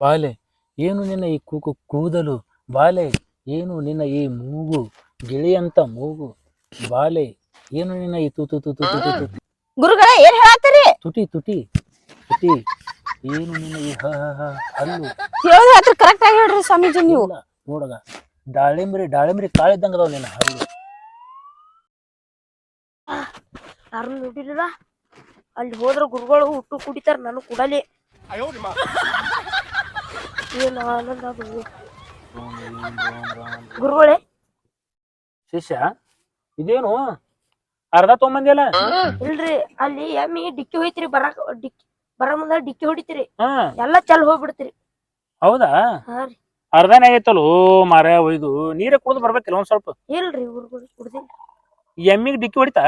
ಬಾಲೆ ಏನು ನಿನ್ನ ಈ ಕೂಕು ಕೂದಲು? ಬಾಲೆ ಏನು ನಿನ್ನ ಈ ಮೂಗು? ಗಿಳಿಯಂತ ಮೂಗು. ಬಾಲೆ ಏನು ನಿನ್ನ ಈ ತುತು ತುತು ತುತು ತುತು ಗುರುಗಳ ಏನ್ ಹೇಳತ್ತೀರಿ? ತುಟಿ ತುಟಿ ತುಟಿ ಏನು ನಿನ್ನ ಈ ಹ ಹ ಹ ಹಲ್ಲು? ಹೇಳಿ ಅದ್ರ ಕರೆಕ್ಟ್ ಆಗಿ ಹೇಳ್ರಿ ಸ್ವಾಮೀಜಿ ನೀವು. ಇಲ್ಲ, ನೋಡಗ ದಾಳಿಂಬ್ರಿ ದಾಳಿಂಬ್ರಿ ಕಾಳಿದ್ದಂಗ ಅದಾವ ನಿನ್ನ ಹಲ್ಲು. ಯಾರು ನೋಡಿಲ್ಲ ಅಲ್ಲಿ ಹೋದ್ರ ಗುರುಗಳು ಹುಟ್ಟು ಕುಡಿತಾರ ನಾನು ಕುಡಲಿ. ಏನ್ ಆನಂದ ಅದು ಗುರುಗಳೇ? ಶಿಷ್ಯ ಇದೇನು? ಅರ್ಧ ತೊಂಬಂದಿಲ್ಲ ಇಲ್ರಿ ಅಲ್ಲಿ ಎಮ್ಮಿ ಡಿಕ್ಕಿ ಹೋಯ್ತಿರಿ ಬರಾಕ ಡಿಕ್ಕಿ ಬರ ಮುಂದ ಡಿಕ್ಕಿ ಹೊಡಿತೀರಿ. ಹಾ. ಎಲ್ಲಾ ಚಲ್ ಹೋಗ್ಬಿಡ್ತೀರಿ. ಹೌದಾ? ಅರ್ಧನೇ ಆಗೈತಲ್ಲೋ ಮಾರ ಒಯ್ದು. ನೀರ ಕುಡ್ದು ಬರ್ಬೇಕಿಲ್ಲ ಒಂದ್ ಸ್ವಲ್ಪ. ಇಲ್ರಿ ಗುರುಗಳು ಕುಡ್ದಿಲ್ಲ. ಎಮ್ಮಿಗೆ ಡಿಕ್ಕಿ ಹೊಡಿತಾ?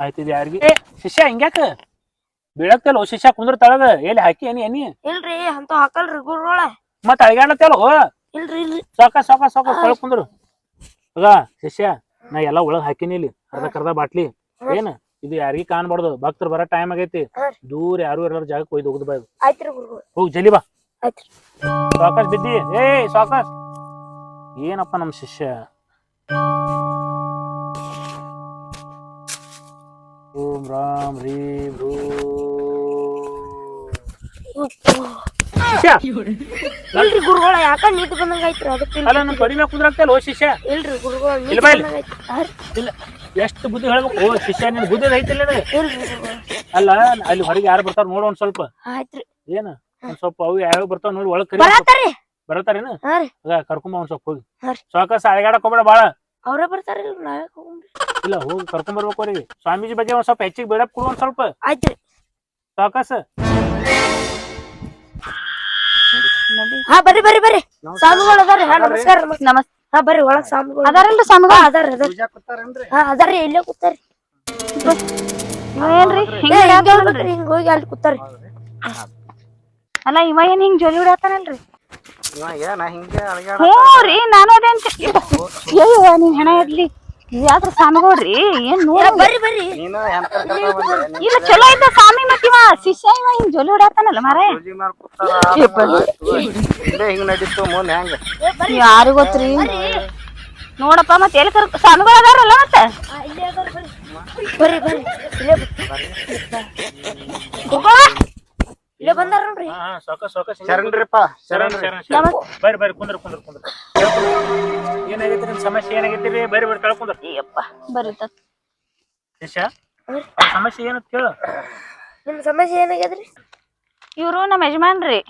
ಆಯ್ತು ಇದು ಯಾರಿಗೆ? ಏ. ಶಿಷ್ಯ ಹಿಂಗ್ಯಾಕ? ಬೀಳತ್ತಲ್ಲ ಶಿಷ್ಯ ಕುಂದ್ರ ತಳಗ ಎಲ್ಲಿ ಹಾಕಿ ಏನಿ ಏನಿ ಇಲ್ರಿ ಅಂತ ಹಾಕಲ್ರಿ ಗುರುಗಳ ಮತ್ತ ಅಳಗ್ಯಾಡತ್ತಲ್ಲ ಇಲ್ರಿ ಇಲ್ರಿ. ಸಾಕ ಸಾಕ ಸಾಕ ತಳಗ್ ಕುಂದ್ರು. ಅದ ಶಿಷ್ಯ ನಾ ಎಲ್ಲಾ ಒಳಗ್ ಹಾಕಿನಿ ಇಲ್ಲಿ. ಅರ್ಧ ಕರ್ದ ಬಾಟ್ಲಿ. ಏನ? ಇದು ಯಾರಿಗಿ ಕಾಣ್ಬಾರ್ದು? ಭಕ್ತರು ಬರೋ ಟೈಮ್ ಆಗೈತಿ. ದೂರ ಯಾರು ಇರೋ ಜಾಗಕ್ಕೆ ಒಯ್ದು ಹೋಗುದು ಬಾ ಆಯ್ತ್ರಿ ಗುರುಗಳು. ಹೋಗ್ ಜಲಿ ಬಾ. ಆಯ್ತ್ರಿ. ಸಾಕಾಶ್ ಬಿದ್ದಿ. ಏ ಸಾಕಷ್ಟು ಏನಪ್ಪ ನಮ್ ಶಿಷ್ಯ? ಓಂ ರಾಮ್ ರೀಂ ಶಿಷ್ಯ. ಇಲ್ರಿ ಗುರುಗಳ ಯಾಕ ನೀಟ್ ಬಂದಂಗ ಐತ್ರಿ ಅದಕ್ಕೆ ಅಲ್ಲ ನಮ್ ಕಡಿಮೆ ಕುದ್ರಾಗ್ತಲ್ಲ ಓ ಶಿಷ್ಯ. ಇಲ್ರಿ ಗುರುಗಳ ಇಲ್ಲ ಬಂದಂಗ ಐತ್ರಿ ಇಲ್ಲ ಎಷ್ಟು ಬುದ್ಧಿ ಹೇಳ್ಬೇಕು? ಓ ಶಿಷ್ಯ ನಿನ್ ಬುದ್ಧಿ ಐತಿಲ್ಲ? ಇಲ್ರಿ ಅಲ್ಲ ಅಲ್ಲಿ ಹೊರಗೆ ಯಾರು ಬರ್ತಾರ ನೋಡು ಒಂದ್ ಸ್ವಲ್ಪ. ಆಯ್ತ್ರಿ. ಏನ? ಒಂದ್ ಸ್ವಲ್ಪ ಅವು ಯಾವ ಬರ್ತಾವ ನೋಡಿ ಒಳಗ್ ಕರಿ. ಬರತಾರೇನ ರೀ. ಕರ್ಕೊಂಬ ಒಂದ್ ಸ್ವಲ್ಪ ಹೋಗಿ. ರೀ. ಸಾಕಾಸ ಅಳಗಾಡಕ್ ಹೋಗ್ಬೇಡ ಬಾಳ. ಅವ್ರೇ ನಾವೇ ಹೋಗ್ರಿ ಇಲ್ಲ ಹೋಗಿ ಕರ್ಕೊಂಡ್ ಬರ್ಬೇಕು ಅವ್ರಿಗೆ. ಸ್ವಾಮೀಜಿ ಬಗ್ಗೆ ಒಂದ್ ಸ್ವಲ್ಪ ಹೆಚ್ಚಿಗೆ ಬಿಡಪ್ ಕೊಡು ಒಂದ್ ಸ್ವಲ್ಪ. ಆಯ್ತ್ರಿ. ಸಾಕಾಸ ಹಾ ಬರ್ರಿ ಬರ್ರಿ ಬರ್ರಿ. ಸ್ವಾಮಿಗಳು ಅದಾರಿ ಹಾ ನಮಸ್ಕಾರ ನಮಸ್ಕಾರ. ನಮಸ್ ಹಾ ಬರ್ರಿ ಒಳಗ್ ಸ್ವಾಮಿಗಳು ಅದಾರಲ್ರಿ ಸ್ವಾಮಿಗಳು? ಅದಾರ ಅದಾರ ಹಾ ಅದಾರ್ರಿ ಇಲ್ಲೇ ಕೂತಾರಿ ಏನ್ರಿ? ಹಿಂಗ್ ಅಲ್ಲಿ ಕೂತಾರಿ ಅಲ್ಲ ಇವ ಏನ್ ಹಿಂಗ್ ಜೋಲಿ ಹೊಡ್ಯಾತಾನಲ್ರಿ? ಹ್ಞೂ ರೀ ನಾನು ಅದೇ ಅಂತ. ಅಯ್ಯೋ ನೀನ್ ಹೆಣ ಇರ್ಲಿ. ಯಾತ್ರ ಸ್ವಾಮಿಗಳ್ರಿ ಏನ್ ನೋಡ ಬರ್ರಿ ಬರ್ರಿ. ನೀನು ಎಂತ ಕರ್ಕೊಂಡ್ ಬಂದೆ? ಇಲ್ಲ ಚಲೋ ಐತ ಸ್ವಾಮಿ ಮತ್ತಿವ ಶಿಷ್ಯ ಇವ ಹಿಂಗ್ ಜೊಲಿ ಹೊಡ್ಯಾತಾನಲ್ಲ ಮಾರೇ. ಯಾರು ಗೊತ್ತ್ರಿ? ನೋಡಪ್ಪ ಮತ್ತೆ ಎಲ್ಲಿ ಕರ್ ಸ್ವಾಮಿಗಳು ಅದಾರಲ್ಲ ಮತ್ತೆ? ಬರ್ರಿ. ಬರ್ರಿ ಇಲ್ಲೇ ಹಾ ಹಾ ಸಾಕಾಸ್ ಸಾಕಾಸ್ ಶರಣ್ರಿಪ್ಪ ಶರಣ್ ಶರಣ್ ಶರಣ್ ಶರಣ್. ಬರ್ರಿ ಬರ್ರಿ ಕುಂದ್ರ ಕುಂದ್ರ ಕುಂದ್ರ. ಏನಾಗೈತಿ ನಿಮ್ ಸಮಸ್ಯೆ ಏನಾಗೈತಿ ರೀ ಬರ್ರಿ ಬರ್ರಿ ಕಳ್ಕೊಂಡ್ರ ಅಯ್ಯಪ್ಪ ಬರೀತ ಶಿಷ್ಯ ಅವ್ರ ಸಮಸ್ಯೆ ಏನಂತ ಕೇಳು. ನಿಮ್ ಸಮಸ್ಯೆ ಏನಾಗ್ಯದ್ರಿ? ಇವ್ರು ನಮ್ಮ ಯಜಮಾನ್ರಿ.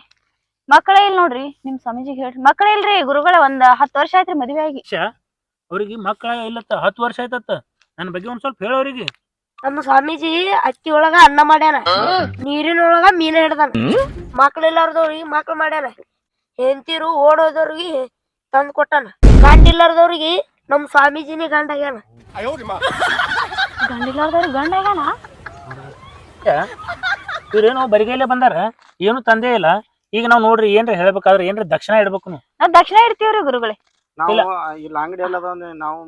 ಮಕ್ಕಳೇ ಇಲ್ಲ ನೋಡ್ರಿ. ನಿಮ್ ಸಮಾಜಿಗೆ ಹೇಳ್ರಿ. ಮಕ್ಕಳೇ ಇಲ್ರಿ ಗುರುಗಳ ಒಂದ್ ಹತ್ತು ವರ್ಷ ಆಯ್ತ್ರಿ ಮದ್ವೆ ಆಗಿ. ಅವ್ರಿಗೆ ಮಕ್ಕಳ ಇಲ್ಲತ್ತ ಹತ್ತು ವರ್ಷ ಆಯ್ತತ್ತ. ನನ್ನ ಬಗ್ಗೆ ಒಂದ್ ಸ್ವಲ್ಪ ಹೇಳೋರಿಗೆ ನಮ್ಮ ಸ್ವಾಮೀಜಿ ಅಕ್ಕಿ ಒಳಗ ಅನ್ನ ಮಾಡ್ಯಾನ. ನೀರಿನೊಳಗ ಮೀನ ಹಿಡ್ದಾನ. ಮಕ್ಳಿಲ್ಲಾರ್ದವ್ರಿಗೆ ಮಕ್ಳು ಮಾಡ್ಯಾನ. ಹೆಂಡತಿರು ಓಡೋದವ್ರಿಗೆ ತಂದ್ ಕೊಟ್ಟಾನ. ಗಂಡ ನಮ್ಮ ನಮ್ ಸ್ವಾಮೀಜಿನೇ ಗಂಡ ಆಗ್ಯಾನ. ಗಂಡಿಲ್ಲಾರ್ದವ್ರು ಗಂಡ ಆಗ್ಯಾನ? ಇವ್ರೇನೋ ಬರಿಗೈಲೆ ಬಂದಾರ? ಏನು ತಂದೆ ಇಲ್ಲ. ಈಗ ನಾವ್ ನೋಡ್ರಿ ಏನ್ರ ಹೇಳ್ಬೇಕಾದ್ರೆ ಏನ್ರ ದಕ್ಷಿಣ ಇಡ್ಬೇಕು ನಾವು? ನಾವ್ ದಕ್ಷಿಣ ಇಡ್ತೀವ್ರಿ ಗುರುಗಳೇ. ನಾವು ಇಲ್ಲ. ಅಂಗಡಿ ಎಲ್ಲ ನಾವು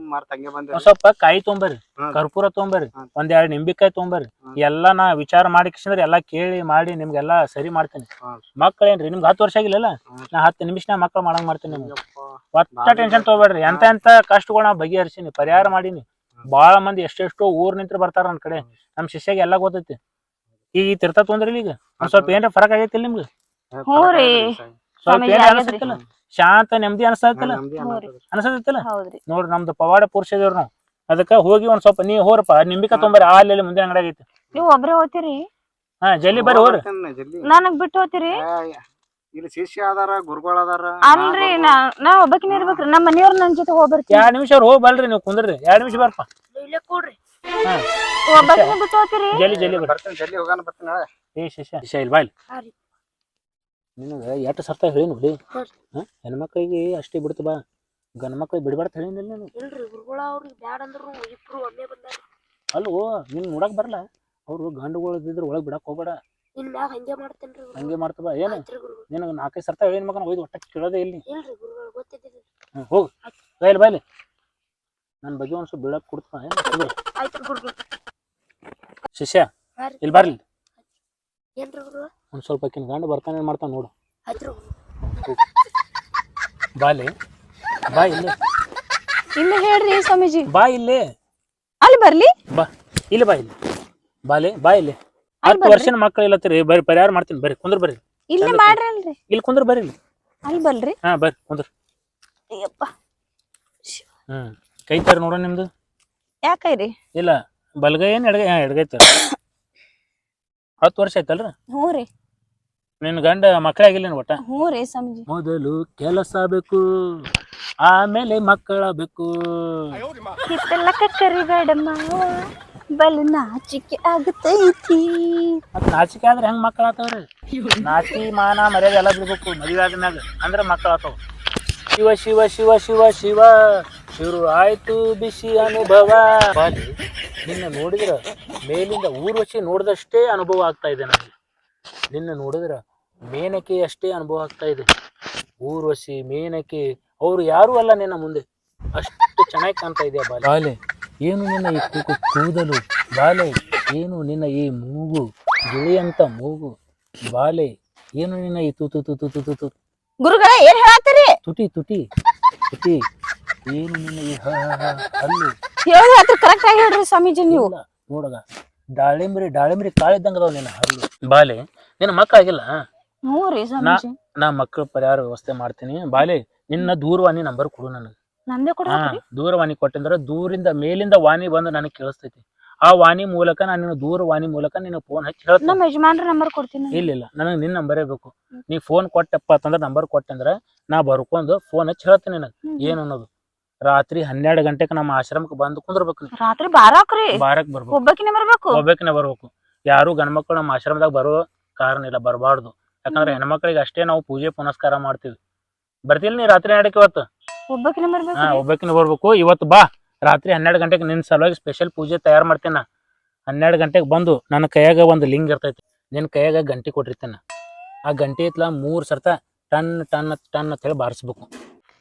ಬಂದೇವಿ ಸ್ವಲ್ಪ ಕಾಯಿ ತೊಂಬರ್ರಿ ಕರ್ಪೂರ ತೊಂಬರ್ರಿ. ಒಂದ್ ಎರಡ್ ನಿಂಬಿಕಾಯಿ ತೊಂಬರ್ರಿ. ಎಲ್ಲಾ ನಾ ವಿಚಾರ ಮಾಡಿ ಕಿಸಿಂದ್ರ ಎಲ್ಲಾ ಕೇಳಿ ಮಾಡಿ ನಿಮ್ಗೆಲ್ಲಾ ಸರಿ ಮಾಡ್ತೇನೆ. ಮಕ್ಕಳ ಮಕ್ಕಳೇನ್ರಿ ನಿಮ್ಗೆ ಹತ್ತು ವರ್ಷ ಆಗಿಲ್ಲಲ್ಲ. ನಾ ಹತ್ತು ನಿಮಿಷನಾಗ ಮಕ್ಕಳು ಮಾಡಂಗ್ ಮಾಡ್ತೇನೆ ನಿಮ್ಗೆ. ಒತ್ತ ಒಟ್ಟ ಟೆನ್ಷನ್ ತಗೋಬೇಡ್ರಿ. ಎಂತ ಎಂತ ಕಷ್ಟಗಳು ನಾ ಬಗೆಹರಿಸಿನಿ ಪರಿಹಾರ ಮಾಡೀನಿ. ಬಾಳ ಮಂದಿ ಎಷ್ಟೆಷ್ಟೋ ಊರ್ ನಿಂತ್ರ ಬರ್ತಾರ ನನ್ ಕಡೆ. ನಮ್ ಶಿಷ್ಯಾಗ ಎಲ್ಲಾ ಗೊತ್ತೈತಿ. ಈಗ ಈ ತಿರ್ತಾ ತೊಂದ್ರಿ ಈಗ? ಒಂದ್ ಸ್ವಲ್ಪ ಏನ್ರ ಫರಕ್ ಆಗೈತಿಲ್ಲ ನಿಮ್ಗೆ. ಸ್ವಲ್ಪ ಏನ್ ಆಗೈತ್ರಿ. ಶಾಂತ ನೆಮ್ಮದಿ ಅನ್ಸತ್ತಿಲ್ಲ. ಹೌದ್ರಿ. ನೋಡ್ರಿ ನಮ್ದು ಪವಾಡ ಪುರುಷ ಇದೇವ್ರ ನಾವು. ಅದಕ್ಕ ಹೋಗಿ ಒಂದ್ ಸ್ವಲ್ಪ ನೀ ಹೋರಪ್ಪ ನಿಂಬಿಕ ತೊಂಬರಿ ಆ ಅಲ್ಲಿ ಮುಂದೆ ಅಂಗಡಿ ಆಗೈತಿ. ನೀವು ಒಬ್ರೇ ಹೋಗ್ತೀರಿ? ಹಾ ಜಲ್ಲಿ ಬರ್ರಿ ಹೋರಿ. ನನಗ್ ಬಿಟ್ಟು ಹೋಗ್ತೀರಿ? ಏ, ಇಲ್ಲಿ ಶಿಷ್ಯ ಅದಾರ ಗುರುಗಳು ಅದಾರ. ಅಲ್ರಿ ನಾ ನಾ ಒಬ್ಬಕಿನ ಇರ್ಬೇಕ್ರಿ. ನಮ್ಮ ಮನೆಯವ್ರ ನನ್ ಜೊತೆ ಹೋಗ್ಬರ್ತೀನಿ ಎರಡ್ ನಿಮಿಷ ಹೋಗಿ ಬಲ್ರಿ ನೀವು ಕುಂದ್ರಿ. ಎರಡ್ ನಿಮಿಷ ಬರ್ಪ. ಇಲ್ಲೇ ಕೂಡ್ರಿ. ಹಾ. ಒಬ್ಬಕಿನ ಬಿಟ್ಟು ಹೋಗ್ತೀರಿ? ಜಲ್ದಿ ಜಲ್ದಿ ಬರ್ರಿ. ಬರ್ತೀನಿ ಜಲ್ದಿ ಹೋಗಾನ ಬರ್ತೀನಿ ನಾಳೆ. ಏ ಶಿಷ್ಯ ಶಿಷ್ಯ ಇಲ್ಲಿ. ಬಾಯ್ಲಿ. ನಿನಗ ಎಷ್ಟು ಸರ್ತ ಹೇಳಿ ಹಾ? ರೀ. ಹೆಣ್ಮಕ್ಳಿಗೆ ಅಷ್ಟೇ ಬಿಡ್ತು ಬಾ. ಗಂಡ್ ಮಕ್ಳಿಗೆ ಬಿಡ್ಬಾರ್ದು ಹೇಳಿನಿಲ್ಲ ನೀನು ಇಲ್ರಿ ಗುರುಗಳ ಅವ್ರಿಗೆ ಬ್ಯಾಡ ಅಂದ್ರು ಇಬ್ರು ಒಮ್ಮೆ ಬಂದಾರ. ಅಲ್ವೋ ನಿನ್ ನೋಡಕ್ ಬರಲ್ಲ ಅವ್ರು ಗಂಡುಗಳು ಒಳಗೆ ಬಿಡಕ್ಕೆ ಬಿಡಕ್ ಹೋಗ್ಬೇಡ. ಇನ್ ಮ್ಯಾಗ ಹಂಗೆ ಮಾಡ್ತೇನ್ರಿ. ಹಂಗೆ ಮಾಡ್ತದ ಏನ? ನಿನಗೆ ನಾಲ್ಕೈದು ಸರ್ತ ಹೇಳಿನ ಮಗನ ಒಯ್ದು ಒಟ್ಟ ಕೇಳೋದೇ ಇಲ್ಲಿ. ಇಲ್ರಿ ಗುರುಗಳ ಗೊತ್ತಿದ್ದಿಲ್ಲ. ಹೋಗು. ಬಾಯ್ಲಿ ಬಾಯ್ಲಿ ನನ್ನ ಬಗ್ಗೆ ಒಂದ್ ಸ್ವಲ್ಪ ಬಿಡಕ್ ಕೊಡ್ತಾ ಗುರುಗಳ. ಶಿಷ್ಯ ಇಲ್ಲಿ ಬರ್ಲಿ. ಏನ್ರಿ ಗುರುಗಳ? ಒಂದ್ ಸ್ವಲ್ಪ ಕಿನ್ ಗಂಡು ಬರ್ತಾನೆ ಏನು ಮಾಡ್ತಾನ ನೋಡು. ಆಯ್ತು ಬಾಲೆ ಬಾ ಇಲ್ಲಿ. ಇಲ್ಲಿ ಹೇಳ್ರಿ ಸ್ವಾಮೀಜಿ. ಬಾ ಇಲ್ಲಿ. ಅಲ್ಲಿ ಬರ್ಲಿ. ಬಾ. ಇಲ್ಲಿ ಬಾ ಇಲ್ಲಿ. ಬಾಲಿ ಬಾ ಇಲ್ಲಿ. ಹತ್ತು ವರ್ಷದ ಮಕ್ಕಳು ಇಲ್ಲತ್ತೀರಿ ಬರ್ರಿ ಪರಿಹಾರ ಮಾಡ್ತೀನಿ ಬರ್ರಿ ಕುಂದ್ರ ಬರ್ರಿ ಇಲ್ಲಿ. ಮಾಡ್ರಿ ಅಲ್ರಿ ಇಲ್ಲಿ ಕುಂದ್ರ ಬರ್ರಿ ಇಲ್ಲಿ. ಅಲ್ಲಿ ಬರ್ರಿ. ಹಾ ಬರ್ರಿ ಕುಂದ್ರ. ಅಯ್ಯಪ್ಪ. ಹ್ಮ್. ಕೈ ತರ ನೋಡ ನಿಮ್ದು. ಯಾಕೈರಿ? ಇಲ್ಲ ಬಲಗೈ ಏನ್ ಎಡಗೈ ಹಾ ಎಡಗೈ ತರ ಹತ್ತು ವರ್ಷ ಆಯ್ತಲ್ರಿ? ಹ್ಞೂ ರೀ. ನಿನ್ ಗಂಡ ಮಕ್ಕಳಾಗಿಲ್ಲ ಒಟ್ಟ? ಹ್ಞೂ ರೀ ಸ್ವಾಮೀಜಿ. ಮೊದಲು ಕೆಲಸ ಬೇಕು ಆಮೇಲೆ ಮಕ್ಕಳ ಬೇಕು. ಹಿತ್ತಲಕ್ಕ ಕರಿಬೇಡ ಮಾವ ಬಲು ನಾಚಿಕೆ ಆಗತೈತಿ. ಮತ್ ನಾಚಿಕೆ ಆದ್ರೆ ಹೆಂಗ್ ಮಕ್ಕಳ ಆತವ್ರಿ? ನಾಚಿ ಮಾನ ಮರ್ಯಾದೆ ಎಲ್ಲ ಬಿಡ್ಬೇಕು ಮದುವೆ ಆದ್ಮ್ಯಾಗ ಅಂದ್ರೆ ಮಕ್ಕಳ ಆತಾವ ಶಿವ ಶಿವ ಶಿವ ಶಿವ ಶಿವ ಶುರು ಆಯ್ತು ಬಿಸಿ ಅನುಭವ. ಬಾಲಿ ನಿನ್ನ ನೋಡಿದ್ರ ಮೇಲಿಂದ ಊರ್ವಶಿ ನೋಡಿದಷ್ಟೇ ಅನುಭವ ಆಗ್ತಾ ಇದೆ ನನಗೆ ನಿನ್ನ ನೋಡಿದ್ರೆ ಮೇನಕೆ ಅಷ್ಟೇ ಅನುಭವ ಆಗ್ತಾ ಇದೆ. ಊರ್ವಶಿ ಮೇನಕೆ ಅವರು ಯಾರು ಅಲ್ಲ ನಿನ್ನ ಮುಂದೆ. ಅಷ್ಟು ಚೆನ್ನಾಗಿ ಕಾಣ್ತಾ ಇದೆಯಾ ಬಾಲೆ. ಬಾಲೆ ಏನು ನಿನ್ನ ಈ ಕೂಕು ಕೂದಲು? ಬಾಲೆ ಏನು ನಿನ್ನ ಈ ಮೂಗು? ಗಿಳಿಯಂತ ಮೂಗು? ಬಾಲೆ ಏನು ನಿನ್ನ ಈ ತುತು ತುತು ತುತು ತುತು? ಗುರುಗಳ ಏನ್ ಹೇಳತ್ತೀರಿ? ತುಟಿ ತುಟಿ ತುಟಿ ಏನು ನಿನ್ನ ಈ ಹ ಹ ಹ ಹಲ್ಲು? ಹೇಳಿ ಅದ್ರ ಕರೆಕ್ಟ್ ಆಗಿ ಹೇಳ್ರಿ ಸ್ವಾಮೀಜಿ ನೀವು. ನೋಡಗ ದಾಳಿಂಬ್ರಿ ದಾಳಿಂಬ್ರಿ ಕಾಳಿದ್ದಂಗದವ್ ನಿನ್ನ ಹಲ್ಲು. ಬಾಲೆ ನಿನ್ನ ಹ್ಞೂ ರೀ ಸ್ವಾಮೀಜಿ. ನಾ ಮಕ್ಕಳ ಪರಿಹಾರ ವ್ಯವಸ್ಥೆ ಮಾಡ್ತೀನಿ. ಬಾಲಿ ನಿನ್ನ ದೂರವಾಣಿ ನಂಬರ್ ಕೊಡು ನನಗೆ. ನಂದೇ ಹಾ ದೂರವಾಣಿ ಕೊಟ್ಟಂದ್ರೆ ದೂರಿಂದ ಮೇಲಿಂದ ವಾಣಿ ಬಂದು ನನಗೆ ಕೇಳಿಸ್ತೈತಿ. ಆ ವಾಣಿ ಮೂಲಕ ನಾನು ನಿನ್ನ ದೂರವಾಣಿ ಮೂಲಕ ನಿನ್ನ ಫೋನ್ ಹಚ್ಚಿ ಹೇಳ್ತೀನಿ. ನಮ್ಮ ಯಜಮಾನ್ರ ನಂಬರ್ ಕೊಡ್ತೀನಿ ಇಲ್ಲ ಇಲ್ಲ ನನಗೆ ನಿನ್ನ ನಂಬರೇ ಬೇಕು. ನೀ ಫೋನ್ ಕೊಟ್ಟಪ್ಪ ಅಂತಂದ್ರೆ ನಂಬರ್ ಕೊಟ್ಟಂದ್ರೆ ನಾ ಬರ್ಕೊಂಡು ಫೋನ್ ಹಚ್ಚಿ ಹೇಳ್ತೀನಿ ನನಗೆ. ಏನು ಅನ್ನೋದು? ರಾತ್ರಿ ಹನ್ನೆರಡು ಗಂಟೆಗೆ ನಮ್ಮ ಆಶ್ರಮಕ್ಕೆ ಬಂದು ಕುಂದ್ರಬೇಕು ನೀ. ರಾತ್ರಿ ಬಾರಾಕ್ರಿ ಬಾರಕ್ ಬರ್ಬೇಕು. ಒಬ್ಬಕಿನೇ ಬರ್ಬೇಕು. ಬರ್ಬೇಕು. ಯಾರು ಗಂಡ್ಮಕ್ಳು ನಮ್ಮ ಆಶ್ರಮದಾಗ ಬರೋ ಕಾರಣ ಇಲ್ಲ ಬರಬಾರ್ದು. ಯಾಕಂದ್ರೆ ಹೆಣ್ಮಕ್ಳಿಗೆ ಅಷ್ಟೇ ನಾವು ಪೂಜೆ ಪುನಸ್ಕಾರ ಮಾಡ್ತೀವಿ. ಬರ್ತಿಲ್ಲ ನೀ ರಾತ್ರಿ ಹನ್ನೆರಡಕ್ಕೆ ಇವತ್ತು? ಒಬ್ಬಕಿನೇ ಹಾ ಬರ್ಬೇಕು ಒಬ್ಬಕಿನ ಬರ್ಬೇಕು. ಇವತ್ತು ಬಾ. ರಾತ್ರಿ ಹನ್ನೆರಡು ಗಂಟೆಗೆ ನಿನ್ನ ಸಲುವಾಗಿ ಸ್ಪೆಷಲ್ ಪೂಜೆ ತಯಾರು ಮಾಡ್ತೀನಿ. ಹನ್ನೆರಡು ಗಂಟೆಗೆ ಬಂದು ನನ್ನ ಕೈಯಾಗ ಒಂದು ಲಿಂಗ್ ಇರ್ತೈತಿ. ನಿನ್ನ ಕೈಯಾಗ ಗಂಟೆ ಕೊಟ್ಟಿರ್ತೇನೆ. ಆ ಗಂಟೆ ಇತ್ಲ ಮೂರು ಸರ್ತ ಟನ್ ಟನ್ ಟನ್ ಅಂತ ಹೇಳಿ ಬಾರಿಸ್ಬೇಕು.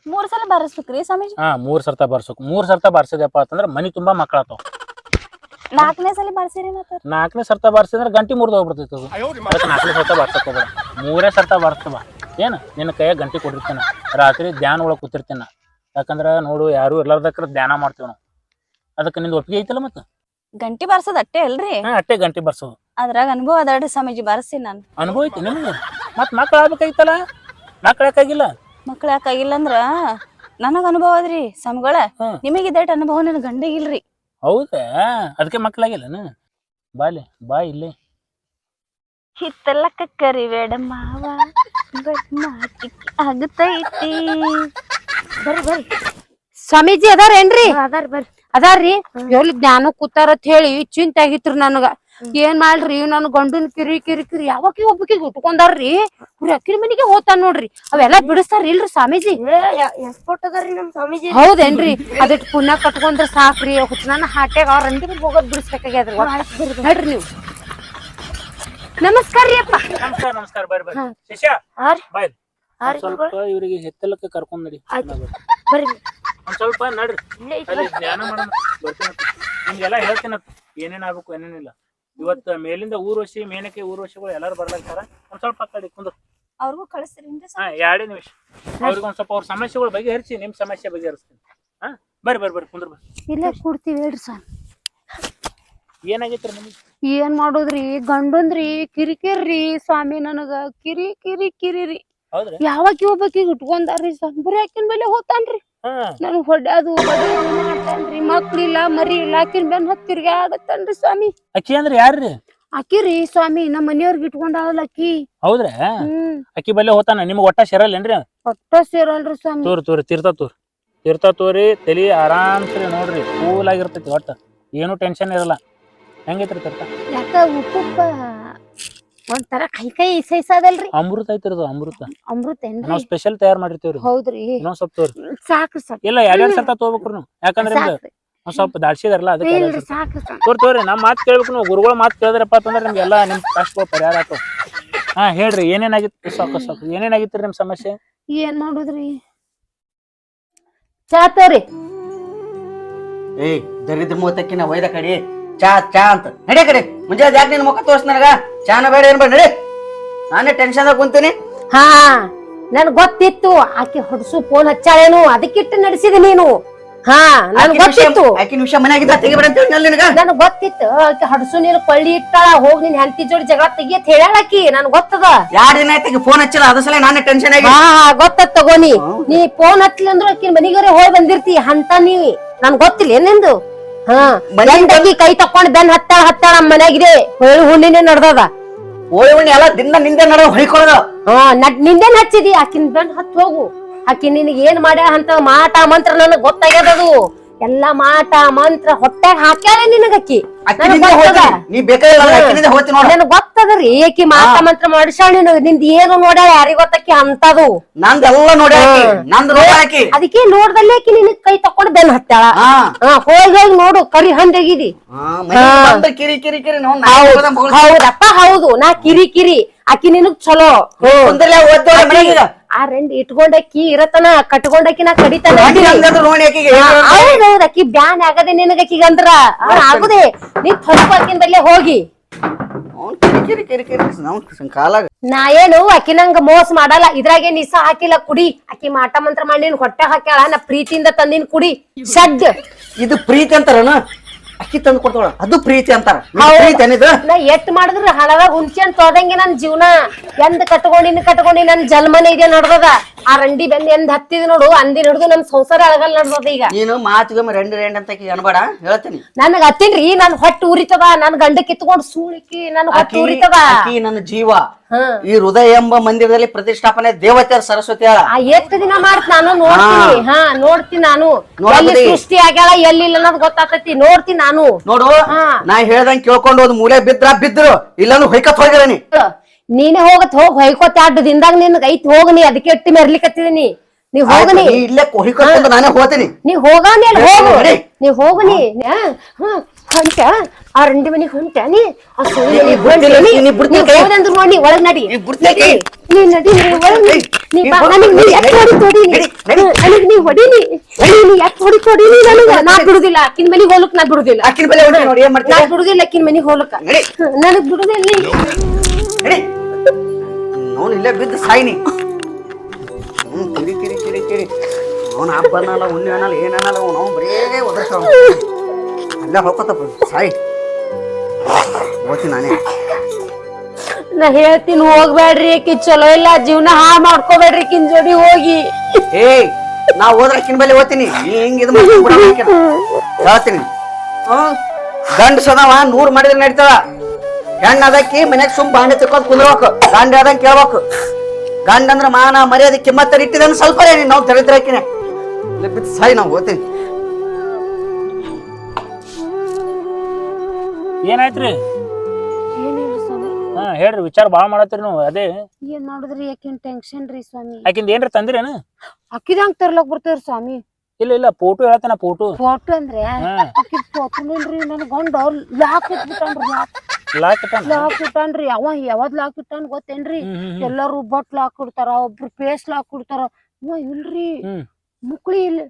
ಮೂರ್ ಸಲ ಬಾರಿಸ್ಬೇಕ್ರಿ ಸ್ವಾಮೀಜಿ? ಹಾ ಮೂರು ಸರ್ತ ಬಾರಿಸ್ಬೇಕು. ಮೂರು ಸರ್ತ ಬಾರಿಸಿದ್ಯಪ್ಪ ಅಂತಂದ್ರೆ ಮನಿ ತುಂಬಾ ಮಕ್ಕಳಾತಾವ ನಾಲ್ಕನೇ ಸಲ ಬಾರಿಸಿರಿ ಮತ್ತ ನಾಲ್ಕನೇ ಸರ್ತ ಬಾರಿಸಿದ್ರೆ ಗಂಟಿ ಮುರಿದು ಹೋಗ್ಬಿಡ್ತೈತೆ ಅದು. ಅದಕ್ಕೆ ನಾಲ್ಕನೇ ಸರ್ತ ಬಾರ್ಸಕ್ ಹೋಗ್ಬೇಡ ಮೂರೇ ಸರ್ತ ಬಾರಿಸ್ತವ ಏನು? ನಿನ್ನ ಕೈಯಾಗ ಗಂಟಿ ಕೊಟ್ಟಿರ್ತೇನೆ. ರಾತ್ರಿ ಧ್ಯಾನ ಒಳಗೆ ಕೂತಿರ್ತೇನೆ. ನಾ. ಯಾಕಂದ್ರೆ ನೋಡು ಯಾರು ಇರ್ಲಾರ್ದಕ್ರ ಧ್ಯಾನ ಮಾಡ್ತೀವಿ ನಾವು. ಅದಕ್ಕೆ ನಿಂದು ಒಪ್ಪಿಗೆ ಐತಲ್ಲ ಮತ್ತೆ? ಗಂಟಿ ಬಾರ್ಸೋದು ಅಟ್ಟೆ ಅಲ್ರಿ? ಹಾ ಅಟ್ಟೆ ಗಂಟಿ ಬರ್ಸೋದು. ಅದ್ರಾಗ ಅನುಭವ ಅದಾಡ್ರಿ ಸ್ವಾಮೀಜಿ ಬಾರಿಸಿ ನಾನು. ಅನುಭವ ಐತಿ ನಿಮ್ಗೆ? ಮತ್ತೆ ಮಕ್ಳು ಆಗ್ಬೇಕಾಗಿತ್ತಲ್ಲ? ಮಕ್ಳು ಯಾಕಾಗಿಲ್ಲ? ಮಕ್ಳು ಯಾಕಾಗಿಲ್ಲ ಅಂದ್ರ ನನಗ ಅನುಭವ ಅದ್ರಿ ಸ್ವಾಮಿಗಳ. ಹ್ಮ್. ನಿಮಗೆ ಇದೇಟ್ ಅನುಭವ ನನ್ ಗಂಡಿಗಿಲ್ರಿ ಹೌದಾ? ಅದಕ್ಕೆ ಮಕ್ಕಳಾಗಿಲ್ಲನ? ಬಾಲೆ ಬಾ ಇಲ್ಲಿ. ಹಿತ್ತಲಕ್ಕ ಕರಿಬೇಡ ಮಾವ. ಆಗತೈತಿ. ಬರ್ರಿ ಬರ್ರಿ. ಸ್ವಾಮೀಜಿ ಅದಾರೇನ್ರಿ? ಅದಾರ ಬರ್ರಿ. ಅದಾರ್ರಿ? ಎಲ್ಲಿ ಜ್ಞಾನ ಕೂತಾರತ್ ಹೇಳಿ ಚಿಂತೆ ಆಗಿತ್ರಿ ನನಗ. ಏನ್ ಮಾಡ್ರಿ? ನನ್ ಗಂಡನ್ ಕಿರಿ ಕಿರಿ ಕಿರಿ ಯಾವಾಗ ಒಬ್ಬಕಿಗೆ ಉಟ್ಕೊಂಡಾರ್ರಿ? ಇವ್ರ ಅಕ್ಕಿನ ಮನಿಗೆ ಹೋತಾನ ನೋಡ್ರಿ. ಅವೆಲ್ಲಾ ಬಿಡಿಸ್ತಾರ ಇಲ್ರಿ ಸ್ವಾಮೀಜಿ? ಹೌದೇನ್ರಿ? ಅದಕ್ಕೆ ಪುಣ್ಯ ಕಟ್ಕೊಂಡ್ರ ಸಾಕ್ರಿ. ಹುಚ್ಚನ ಹಾಟ್ಯಾಗ ಅವ್ರ ಅಂದ್ರೆ ಹೋಗೋದ್ ಬಿಡಿಸ್ಬೇಕಾಗ್ಯದ್ರಿ ಹೇಳ್ರಿ ನೀವು. ನಮಸ್ಕಾರ ರೀ ಅಪ್ಪ. ನಮಸ್ಕಾರ ನಮಸ್ಕಾರ. ಬರ್ರಿ ಬರ್ರಿ. ಶಿಷ್ಯ ಬಾಯ್ ಸ್ವಲ್ಪ ಇವರಿಗೆ ಹೆತ್ತಲಕ್ಕೆ ಕರ್ಕೊಂಡ್ ನಡಿ. ಬರ್ರಿ. ಒಂದ್ ಸ್ವಲ್ಪ ನಡ್ರಿ. ಧ್ಯಾನ ಮಾಡೋಣ. ಬರ್ತೀನಿ ನಿಮ್ಗೆಲ್ಲ ಹೇಳ್ತೀನಪ್ಪ. ಏನೇನ್ ಆಗ್ಬೇಕು ಏನೇನಿಲ್ಲ. ಇವತ್ತ ಮೇಲಿಂದ ಊರ್ವಶಿ ಮೇನಕೆ ಊರ್ವಶಿಗಳು ಎಲ್ಲಾರು ಬರ್ಲಾಗ್ತಾರ ಒಂದ್ ಸ್ವಲ್ಪ ಕಡೆ ಕುಂದ್ರ. ಅವ್ರಿಗೂ ಕಳಿಸ್ತೀರೇನ್ರಿ ಹಾ ಎರಡೇ ನಿಮಿಷ. ಅವ್ರಿಗೆ ಒಂದ್ ಸ್ವಲ್ಪ ಅವ್ರ ಸಮಸ್ಯೆಗಳು ಬಗೆಹರಿಸಿ ನಿಮ್ ಸಮಸ್ಯೆ ಬಗೆಹರಿಸ್ತೀನಿ. ಹಾ ಬರ್ರಿ ಬರ್ರಿ ಬರ್ರಿ ಕುಂದ್ರ ಬರ್ರಿ. ಇಲ್ಲೇ ಕೂಡ್ತೀವಿ ಹೇಳ್ರಿ ಸರ್. ಏನಾಗೈತ್ರಿ ನಿಮ್ಗೆ? ಏನ್ ಮಾಡೋದ್ರಿ? ಗಂಡಂದ್ರಿ ಕಿರಿಕಿರಿ ಸ್ವಾಮಿ ನನಗ. ಕಿರಿ ಕಿರಿ ಕಿರಿ ರೀ ಹೌದ್ರಿ? ಯಾವಾಗ ಉಟ್ಕೊಂಡಾರಿ ಉಟ್ಕೊಂಡಾರ್ರಿ ಸ್ವಾಮಿ ಬರೀ ಆಕಿನ ಮೇಲೆ ಹೋತಾನ್ರಿ. ನನ್ ಹೊಡ್ಯಾದು ಮಾಡ್ತಾನ್ರಿ? ಮಕ್ಳಿಲ್ಲ ಮರಿ ಇಲ್ಲ ಆಕಿನ ಬೆನ್ ಹತ್ತಿರ್ಗೆ ಆಗತ್ತನ್ರಿ ಸ್ವಾಮಿ. ಅಕ್ಕಿ ಅಂದ್ರೆ ಯಾರ್ರಿ? ಅಕ್ಕಿರಿ ಸ್ವಾಮಿ ನಮ್ಮ ಮನೆಯವ್ರಿಗೆ ಇಟ್ಕೊಂಡಾವಲ್ಲ ಅಕ್ಕಿ. ಹೌದ್ರ? ಹ್ಮ್. ಅಕ್ಕಿ ಬಲ್ಲೆ ಹೋತಾನ ನಿಮ್ಗೆ ಒಟ್ಟ ಸೇರಲ್ಲೇನ್ರಿ? ಒಟ್ಟ ಸೇರಲ್ರಿ ಸ್ವಾಮಿ. ತೋರ್ ತೋರಿ ತೀರ್ಥ ತೂರ್. ತೀರ್ಥ ತೋರಿ ತಲಿ ಆರಾಮ್ಸ್ರಿ ನೋಡ್ರಿ ಕೂಲ್ ಆಗಿರ್ತೈತಿ ಒಟ್ಟ. ಏನು ಟೆನ್ಷನ್ ಇರಲ್ಲ. ಹೆಂಗೈತ್ರಿ ತೀರ್ಥ ಯಾಕ ಉಪ್ಪುಪ್ಪ? ಒಂಥರ ಕೈ ಕೈ ಸೈಸದಲ್ರಿ ಅಮೃತ ಐತಿರೋದು ಅಮೃತ. ಅಮೃತ ಏನ್ರಿ? ನಾವು ಸ್ಪೆಷಲ್ ತಯಾರು ಮಾಡಿರ್ತೇವ್ರಿ. ಹೌದ್ರಿ. ಇನ್ನೊಂದ್ ಸ್ವಲ್ಪ ತೋರಿ. ಸಾಕ್ರಿ ಸರ್ ಇಲ್ಲ ಎರಡ್ ಸರ್ತ ತಗೋಬೇಕ್ರಿ ನಾವು. ಯಾಕಂದ್ರೆ ನಿಮ್ದು ಸಾಕ್ರಿ. ಒಂದ್ ಸ್ವಲ್ಪ ದಾಡ್ಸಿದಾರಲ್ಲ ಅದಕ್ಕೆ ಎರಡ್ ಇಲ್ರಿ ಸರ್ತ. ಸಾಕ್ರಿ ಸಾಕ್. ತೋರಿ ತೋರಿ ನಮ್ಮ ಮಾತು ಕೇಳ್ಬೇಕು ನಾವು. ಗುರುಗಳ ಮಾತು ಕೇಳಿದ್ರಪ್ಪ ಅಂತಂದ್ರೆ ನಿಮ್ಗೆಲ್ಲ ನಿಮ್ ಕಷ್ಟಗಳು ಪರಿಹಾರ ಆತು. ಹಾ ಹೇಳ್ರಿ ಏನೇನಾಗಿತ್ತು ಸಾಕು ಸಾಕು. ಏನೇನಾಗಿತ್ತು ನಿಮ್ ಸಮಸ್ಯೆ? ಏನ್ ಮಾಡುದ್ರಿ? ಚಾತರಿ ಏಯ್ ದರಿದ್ರ ಮೂವತ್ತಕ್ಕಿನ ಒಯ್ದ ಕಡಿ. ಚಾ ಚಾ ಅಂತ. ನಡಿ ಕಡೆ. ಮುಂಜಾನೆ ಯಾಕೆ ನಿನ್ ಮುಖ ತೋರ್ಸ್ ನನಗ. ಚಾನ ಬೇಡ ಏನ್ ಬೇಡ ನಡಿ. ನಾನೇ ಟೆನ್ಷನ್ ಕುಂತೀನಿ. ಹಾ ನನ್ ಗೊತ್ತಿತ್ತು. ಆಕಿ ಹೊಡ್ಸು ಫೋನ್ ಹಚ್ಚಾಳೇನು. ಅದಕ್ಕಿಟ್ಟು ನಡೆಸಿದ ನೀನು. ಹಾ ನನ್ ಗೊತ್ತಿತ್ತು. ಆಕಿನ ವಿಷಯ ಮನ್ಯಾಗಿದ್ದ ತೆಗಿಬೇಡ ಅಂತ ಹೇಳಿ ನಿನಗ? ನನ್ ಗೊತ್ತಿತ್ತು. ಆಕೆ ಹಡ್ಸು ನೀನು ಕೊಳ್ಳಿ ಇಟ್ಟಾಳ ಹೋಗ್ ನಿನ್ ಹೆಂಡತಿ ಜೋಡಿ ಜಗಳ ತೆಗಿಯತ್ ಆಕಿ. ನನ್ ಗೊತ್ತದ. ಯಾರ್ ದಿನ ಆಯ್ತು ಫೋನ್ ಹಚ್ಚಿಲ್ಲ? ಅದ ಸಲ ನಾನೇ ಟೆನ್ಷನ್ ಆಗಿ ಹಾ ಗೊತ್ತದ ತಗೋನಿ ನೀ. ಫೋನ್ ಹಚ್ಚಲಿಲ್ಲ ಅಂದ್ರ ಆಕಿನ ಮನಿಗರೆ ಹೋಗಿ ಬಂದಿರ್ತಿ. ಅಂತ ನೀ ನನ್ ಗೊತ್ತಿಲ್ಲ ಏನೆಂದು ಹಾ. ಕೈ ತಕೊಂಡ್ ಬೆನ್ ಹತ್ತಾಳ ಹತ್ತಾಳ ನಮ್ಮ ಮನ್ಯಾಗಿದೆ ಹೊಳ್ಳಿ ಹುಣ್ಣಿನೇ ನಡ್ದದ. ಓಯ್ ಹುಣ್ಣಿ ಎಲ್ಲ ದಿನ ನಿಂದೆ ನಡ ಹೊಯ್ಕೊಳ್ಳೋದು ಹಾ ನಿಂದೇನ್ ಹಚ್ಚಿದಿ. ಆಕಿನ್ ಬೆನ್ ಹತ್ ಹೋಗು. ಆಕಿ ನಿನಗೆ ಏನ್ ಮಾಡ್ಯ ಅಂತ ಮಾಟ ಮಂತ್ರ ನನಗ್ ಗೊತ್ತಾಗ್ಯದದು. ಎಲ್ಲಾ ಮಾಟ ಮಂತ್ರ ಹೊಟ್ಟೆ ಹಾಕ್ಯಾಳ ನಿನಗಕ್ಕಿ. ನೀ ಅಕ್ಕಿನಿಂದ ಹೋಗ್ತೀನಿ ನೋಡ. ನನಗ್ ಗೊತ್ತದರಿ ಆಕಿ ಮಾಟ ಮಂತ್ರ ಮಾಡಿಸ್ಯಾಳ ನಿನಗ. ನಿಂದ ಏನು ನೋಡ್ಯಾಳ ಯಾರಿಗ್ ಗೊತ್ತಕ್ಕಿ ಅಂತದು? ನಂದೆಲ್ಲ ನೋಡಿ ಹಾಕಿ ನಂದು ನೋಡಿ ಹಾಕಿ ಅದಕ್ಕೆ ನೋಡ್ದಲ್ಲೇ ಆಕಿ ನಿನಗ್ ಕೈ ತಕೊಂಡು ಬೆನ್ ಹತ್ತಾಳ ಹೋಗಿ ಹೋಗಿ ನೋಡು ಕರಿ ಹಂದಗಿದಿ. ಕಿರಿ ಕಿರಿ ಕಿರಿ. ಹೌದಪ್ಪ ಹೌದು. ನಾ ಕಿರಿ ಕಿರಿ. ಆಕಿ ನಿನಗ್ ಚಲೋ. ಆ ರೆಂಡ್ ಇಟ್ಕೊಂಡಕ್ಕಿ ಇರತನ ಕಟ್ಕೊಂಡಕ್ಕಿ ನಾ ಕಡಿತಾನ ಅಕ್ಕಿ ಅಕ್ಕಿ ಬ್ಯಾನ್ ಆಗದೆ ನಿನಗ ಅಕ್ಕಿಗಂದ್ರ ಆಗುದೆ ನೀ ಥೊಲಪ ಅಕ್ಕಿನ ಬಲ್ಲೆ ಹೋಗಿ. ನಾ ಏನು ಅಕ್ಕಿ ನಂಗ ಮೋಸ ಮಾಡಲ್ಲ. ಇದ್ರಾಗೆ ನಿಸ ಹಾಕಿಲ್ಲ ಕುಡಿ. ಅಕ್ಕಿ ಮಾಟ ಮಂತ್ರ ಮಾಡಿ ಹೊಟ್ಟೆ ಹಾಕ್ಯಾಳ ನಾ ಪ್ರೀತಿಯಿಂದ ತಂದಿನ ಕುಡಿ. ಸಡ್. ಇದು ಪ್ರೀತಿ ಅಂತಾರನ? ಅಕ್ಕಿ ತಂದು ಕೊಡ್ತಾಳ ಅದು ಪ್ರೀತಿ ಅಂತಾರ. ಇದು ಹೌದು. ಪ್ರೀತಿ ಏನಿದು? ನಾ ಎಟ್ ಮಾಡಿದ್ರು ಹಣದಾಗ ಹುಂಚೆನ್ ತೊದಂಗೆ ನನ್ ಜೀವನ ಎಂದ್ ಕಟ್ಕೊಂಡಿನಿ ಕಟ್ಕೊಂಡಿ ನನ್ ಜನ್ಮನೆ ಇದೆ ನಡ್ದದ. ಆ ರಂಡಿ ಬಂದ್ ಎಂದ್ ಹತ್ತಿದ ನೋಡು ಅಂದಿನ ಹಿಡಿದು ನನ್ ಸಂಸಾರ ಅಳಗಲ್ ನಡ್ದದ ಈಗ. ನೀನು ಮಾತುಗೊಮ್ಮೆ ರೆಂಡ್ ರೆಂಡ್ ಅಂತ ಅನ್ಬೇಡ ಹೇಳ್ತೀನಿ. ನನಗ್ ಹತ್ತಿನ್ರಿ ನನ್ ಹೊಟ್ಟೆ ಉರಿತದ ನನ್ ಗಂಡ ಕಿತ್ಕೊಂಡ್ ಸೂಳಿಕಿ ನನ್ ಹೊಟ್ಟೆ ಆಕಿ ಉರಿತದ. ಆಕಿ ನನ್ನ ಜೀವ. ಹಾ. ಈ ಹೃದಯ ಎಂಬ ಮಂದಿರದಲ್ಲಿ ಪ್ರತಿಷ್ಠಾಪನೆ ದೇವತೆ ಸರಸ್ವತಿ ಎಷ್ಟು ಆ ಎಷ್ಟ್ ದಿನ ಮಾಡ್ತ ನಾನು? ನೋಡ್ತೀನಿ. ಹಾ. ನೋಡ್ತೀನಿ ನಾನು. ಎಲ್ಲಿ ಸೃಷ್ಟಿ ಆಗ್ಯಾಳ ಎಲ್ಲಿಲ್ಲ ಅನ್ನೋದು ಗೊತ್ತಾಗ್ತೈತಿ. ನೋಡ್ತೀನಿ ನಾನು. ನೋಡು ಹಾ. ನಾ ಹೇಳ್ದಂಗ್ ಕೇಳ್ಕೊಂಡು ಒಂದ್ ಮೂಲೆ ಬಿದ್ರ ಬಿದ್ರು ಇಲ್ಲಾನು ಹೊಯ್ಕತ್ ಹೋಗಿರ ನೀ ನೀನೇ ಹೋಗತ್ ಹೋಗ್ ಹೊಯ್ಕೋತ ಅಡ್ಡ ದಿನದಾಗ ನಿನ್ ಐತ್ ಹೋಗ್ ನೀ ಅದಕ್ಕೆ ಎಟ್ಟಿ ಮೆರ್ಲಿಕತ್ತಿದೀನಿ. ನೀ ಹೋಗನಿ ನೀ. ಇಲ್ಲೇ ಕಟ್ಕೊಂಡು ನಾನೇ ಹೋಗ್ತೀನಿ. ನೀ ಹೋಗಾನಿ ಅಲ್ಲಿ ಹೋಗು. ನಡಿ. ನೀ ಹೋಗನಿ ಹೊಂಟ ಆ ರಂಡಿ ಮನಿಗ್ ಹೊಂಟ ನೀ? ಆ ಸೂರ್ಯ ನೀ ಬಿಡ್ತೀನಿ, ನೀ? ಬಿಡ್ತೀನಿ ಕೈ. ಹೋದಂದ್ರು ನೋಡಿ ಒಳಗ್ ನಡಿ. ನೀ ಬಿಡ್ತೀನಿ ಕೈ. ನೀ ನಡಿ ನೀ ಒಳಗ್ ನಡಿ. ನೀ ನೀ ಬಾ. ನನಗ್ ನೀ ಯಾಕೆ ಹೊಡಿ ತೊಡೀನಿ. ನಡಿ, ನಡಿ. ನನಗ್ ನೀ ಹೊಡೀನಿ ನಡಿ, ನೀ ಯಾಕೆ ಹೊಡಿ ತೊಡೀನಿ ನನಗ? ನಾ ಬಿಡುದಿಲ್ಲ. ಅಕ್ಕಿನ ಮನಿಗ್ ಹೋಗ್ಲಕ್ ನಾ ಬಿಡುದಿಲ್ಲ. ಅಕ್ಕಿನ ಬೆಲೆ ಹೊಡಿ ನೋಡಿ ಏನ್ ನಾ ಮಾಡ್ತೀನಿ ಬಿಡುದಿಲ್ಲ ಅಕ್ಕಿನ ಮನಿಗ್ ಹೋಗ್ಲಕ್ಕ ನಡಿ. ನನಗ್ ಬಿಡುದಿಲ್ಲ ನೀ. ನೋಡಿ. ನೋಡು. ಇಲ್ಲೇ ಬಿದ್ದು ಸಾಯ್ನಿ. ಕಿರಿ ಕಿರಿ ಕಿರಿ ಕಿರಿ. ಅವನ ಹಬ್ಬ ಅನ್ನಲ್ಲ ಉಣ್ಣೆ ಅನ್ನಲ್ಲ ಏನು ಅನ್ನಲ್ಲ ಅವ್ನು. ಅವ್ನು ಬರೇ ಒದರ್ತಾವ ಅಲ್ಲೇ ಹೋಗ್ಕೊತಪ್ಪ ಸಾಯಿ. ಹೋಗ್ತೀನಿ ನಾನೇ. ನಾ ಹೇಳ್ತೀನಿ ಹೋಗ್ಬೇಡ್ರಿ ಕಿ ಚಲೋ ಇಲ್ಲ ಜೀವನ ಹಾಳು ಮಾಡ್ಕೋಬೇಡ್ರಿ ಕಿನ್ ಜೋಡಿ ಹೋಗಿ. ಏಯ್ ನಾ ಹೋದ್ರೆ ಕಿನ್ ಬಲ್ಲಿ ಓದ್ತೀನಿ ನೀ ಹೆಂಗ್ ಇದು. ಹೇಳ್ತೀನಿ. ಗಂಡ ಸದವ ನೂರ್ ಮಾಡಿದ್ರೆ ನಡೀತದ. ಹೆಣ್ಣ ಅದಕ್ಕಿ ಮನ್ಯಾಗ ಸುಮ್ ಬಾಂಡೆ ತಿಕ್ಕೋದ್ ಕುಂದ್ರಬೇಕು. ಗಂಡ ಅದಂಗ್ ಕೇಳ್ಬೇಕು. ಗಂಡ ಅಂದ್ರೆ ಮಾನ ಮರ್ಯಾದೆ ಕಿಮ್ಮತ್ತ ಇಟ್ಟಿದ್ದಾನ ಸ್ವಲ್ಪ ನಾವು ದರಿದ್ರಕಿನ ಇಲ್ಲಿ ಬಿದ್ದು ಸಾಯಿ ನಾವು ಓದ್ತೀನಿ. ಏನಾಯ್ತ್ರಿ? ಏನಿಲ್ಲ ಸ್ವಾಮಿ. ಹಾ ಹೇಳ್ರಿ ವಿಚಾರ ಬಾಳ ಮಾಡತ್ತೀರಿ ನೀವು ಅದೇ. ಏನ್ ಮಾಡುದ್ರಿ ಯಾಕಿನ್ ಟೆನ್ಷನ್ ರೀ ಸ್ವಾಮಿ? ಆಕಿಂದ ಏನ್ರಿ ತಂದಿರೇನು? ಅಕ್ಕಿದಂಗ್ ತರ್ಲಕ್ ಬರ್ತಾರ ಸ್ವಾಮಿ? ಇಲ್ಲ ಇಲ್ಲ ಫೋಟೋ ಹೇಳ್ತಾನ ಫೋಟೋ ಫೋಟೋ ಅಂದ್ರೆ? ಹಾ. ಅಕ್ಕಿ ಫೋಟೋ ನೋಡ್ರಿ ನನ್ ಗಂಡ ಲಾಕ್ ಇಟ್ಬಿಟ್ಟಾನ್ರಿ ಲಾಕ್ ಲಾಕ್ ಇಟ್ಟಾನ? ಲಾಕ್ ಇಟ್ಟಾನ್ರಿ. ಅವ ಯಾವದ್ ಲಾಕ್ ಇಟ್ಟಾನ್ ಗೊತ್ತೇನ್ರಿ? ಎಲ್ಲರೂ ಹ್ಮ್ ಹ್ಮ್. ಎಲ್ಲಾರು ಬಟ್ ಲಾಕ್ ಇಡ್ತಾರ ಒಬ್ರು ಫೇಸ್ ಲಾಕ್ ಕೊಡ್ತಾರ. ಇಲ್ರಿ. ಮುಕ್ಳಿ ಇಲ್ಲ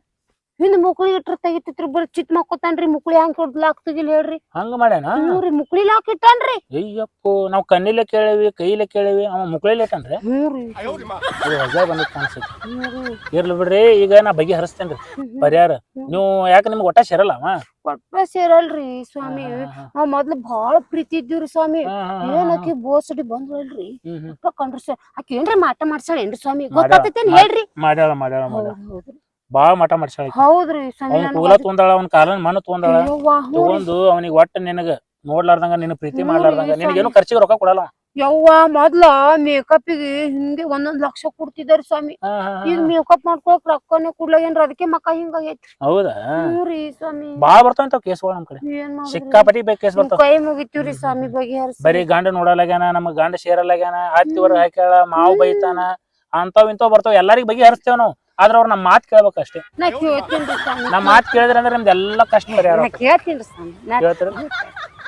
ಹಿಂದ್ ಮುಕ್ಳಿ ಇಟ್ರ ತೆಗಿತಿತ್ರಿ ಬರ್ ಚಿತ್ ಮಕ್ಕೋತಾನ್ರಿ ಮುಕ್ಳಿ ಹಂಗ್ ಹಿಡ್ದ್ ಲಾಕ್ ತೆಗಿಲ್ ಹೇಳ್ರಿ. ಹಂಗ ಮಾಡ್ಯಾನ? ಹ್ಞೂರಿ ಮುಕ್ಳಿ ಲಾಕ್ ಇಟ್ಟಾನ್ರಿ. ಅಯ್ಯಪ್ಪೋ ನಾವ್ ಕಣ್ಣಿಲೆ ಕೇಳಿವಿ ಕೈಲೆ ಕೇಳಿವಿ ಅವ ಮುಕ್ಳಿಲೆ ಇಟ್ಟನ್ರಿ. ಹ್ಞೂರಿ ಇದು ಹೊಸ ಬಂದಿತ್ತು ಕಾಣಿಸ್ತೈತಿ ಹ್ಞೂರಿ ಇರ್ಲಿ ಬಿಡ್ರಿ ಈಗ ನಾ ಬಗೆ ಹರಿಸ್ತೇನ್ರಿ ಪರಿಹಾರ. ನೀವು ಯಾಕೆ ನಿಮ್ಗೆ ಒಟ್ಟ ಸೇರಲ್ಲ ಅವ? ಕೊಟ್ಟ ಸೇರಲ್ರಿ ಸ್ವಾಮಿ. ನಾವ್ ಮೊದ್ಲು ಬಾಳ ಪ್ರೀತಿ ಇದ್ದೀವ್ರಿ ಸ್ವಾಮಿ. ಆಕಿ ಬೋಸಡಿ ಬಂದ್ರಲ್ರಿ ಅಪ್ಪ ಕಂಡ್ರಿ ಸರ್ ಆಕಿ ಏನ್ರಿ ಮಾಟ ಮಾಡ್ಸಾಳ ಏನ್ರಿ ಸ್ವಾಮಿ ಗೊತ್ತಾತೈತೇನ್ ಹೇಳ್ರಿ? ಮಾಡ್ಯಾಳ ಮಾಡ್ಯಾಳ ಮಾಡ್ಯಾಳ. ಬಾಳ ಮಠ ಮಾಡ್ಸಾಳ ಹೌದ್ರಿ ಅವ್ನ ಕೂಲ ಅದು- ತೊಂದಾಳ ಅವ್ನ ಕಾಲನ್ ಮಣ್ಣು ತೊಂದಾಳ. ತಗೊಂಡು ಅವನಿಗೆ ಒಟ್ಟ ನಿನಗ ನೋಡ್ಲಾರ್ದಂಗ ನಿನ್ ಪ್ರೀತಿ ಮಾಡ್ಲಾರ್ದಂಗ ನಿನಗೆ ನಿನಗೇನು. ಖರ್ಚಿಗೆ ರೊಕ್ಕ ಕೊಡಲ್ಲ ಯವ್ವಾ ಮೊದ್ಲ ಗೆ ಹಿಂದೆ ಒಂದೊಂದ್ ಲಕ್ಷ ಕೊಡ್ತಿದ್ದಾರೆ ಸ್ವಾಮಿ. ಈಗ ಮೇಕಪ್ ಮಾಡ್ಕೊಳಕ್ ರೊಕ್ಕನೇ ಕೊಡ್ಲ ಏನ್ರ ಅದಕ್ಕೆ ಮಕ್ಕ ಹಿಂಗಾಗೈತಿ ಹೌದಾ? ಹ್ಞೂರಿ ಸ್ವಾಮಿ. ಬಾಳ ಬರ್ತಾವಂತ ಕೇಸ್ಗಳು ನಮ್ ಕಡೆ? ಸಿಕ್ಕಾಪಟ್ಟಿ ಬೇಕು ಕೇಸ್ ಬರ್ತಾವ. ಕೈ ಮುಗಿತೀವ್ರಿ ಸ್ವಾಮಿ ಬಗೆಹರಿಸಿ. ಬರೀ ಗಂಡ ನೋಡಲಾಗ್ಯಾನ ನಮ್ಗ್ ಗಂಡ ಸೇರಲಾಗ್ಯಾನ ಹತ್ತಿ ಹೊರ ಹಾಕ್ಯಾಳ ಮಾವು ಬೈತಾನ ಅಂತಾವ್ ಇಂತಾವ್ ಬರ್ತಾವ. ಎಲ್ಲಾರಿಗ್ ಬಗೆ ಹರಿಸ್ತೇವ್ ನಾವು. ಆದ್ರ ಅವ್ರ ನಮ್ಮ ಮಾತ್ ಕೇಳ್ಬೇಕಷ್ಟೇ. ನಾ ಕೇಳ್ತೀನಿ ಸ್ವಾಮಿ. ನಮ್ ಮಾತ್ ಕೇಳಿದ್ರ ಅಂದ್ರೆ ನಿಮ್ದು ಎಲ್ಲ ಕಷ್ಟ ನಾ ಕೇಳ್ತೀರ?